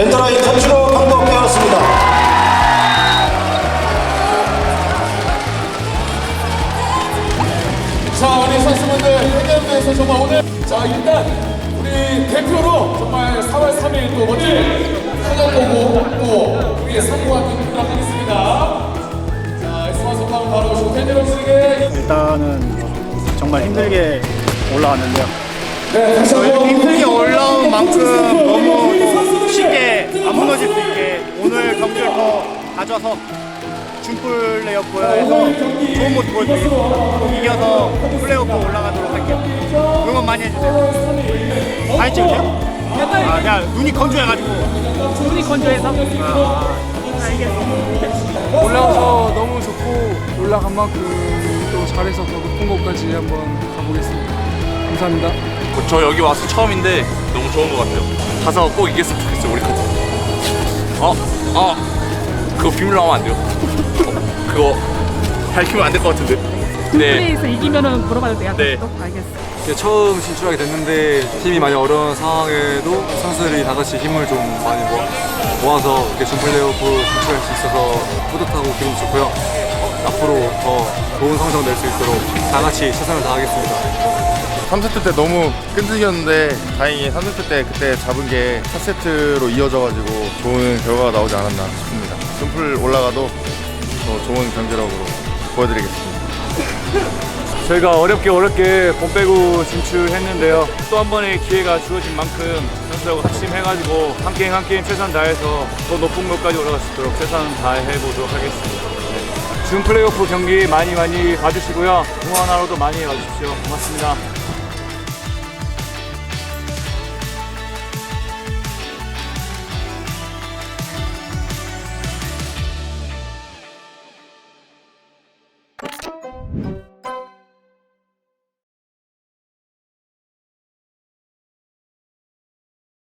엔드라인 전주로 방법되었습니다. 자, 우리 선수분들 회견에서 정말 오늘 자 일단 우리 대표로 정말 4월 3일 또 멋진 사전 보고 또 우리의. 자, 에스마 바로 오시고 팬 여러분들에게 일단은 정말 힘들게 올라왔는데요. 네, 다시 한번 힘들게 올라온 만큼 너무 더 가져서 준 플 레이오프에서 좋은 모습 보여드리겠습니다. 이겨서 플레이오프 올라가도록 할게요. 응원 많이 해주세요. 사진 찍으세요? 아, 그냥 눈이 건조해가지고. 눈이 건조해서? 아, 알겠습니다. 올라와서 너무 좋고 올라간 만큼 또 잘해서 더 높은 곳까지 한번 가보겠습니다. 감사합니다. 저 여기 와서 처음인데 너무 좋은 것 같아요. 가서 꼭 이겼으면 좋겠어요, 우리 카드. 어, 어, 그거 비밀로 하면 안 돼요. 어, 그거 밝히면 안 될 것 같은데. 네, 플레이에서 이기면은 물어봐도 돼요? 네. 또? 알겠어. 처음 진출하게 됐는데 팀이 많이 어려운 상황에도 선수들이 다 같이 힘을 좀 많이 모아, 모아서 이렇게 준 플레이오프 진출할 수 있어서 뿌듯하고 기분 좋고요. 앞으로 더 좋은 성적 낼 수 있도록 다 같이 최선을 다하겠습니다. 3세트 때 너무 끈질겼는데 다행히 3세트 때 그때 잡은 게 4세트로 이어져가지고 좋은 결과가 나오지 않았나 싶습니다. Sim플 올라가도 더 좋은 경기력으로 보여드리겠습니다. 저희가 어렵게 어렵게 본 빼고 진출했는데요. 또 한 번의 기회가 주어진 만큼 선수들하고 합심해가지고 한 게임 한 게임 최선 다해서 더 높은 곳까지 올라갈 수 있도록 최선 다해보도록 하겠습니다. 네. 준 플레이오프 경기 많이 많이 봐주시고요. 응원하러도 많이 와주십시오. 고맙습니다.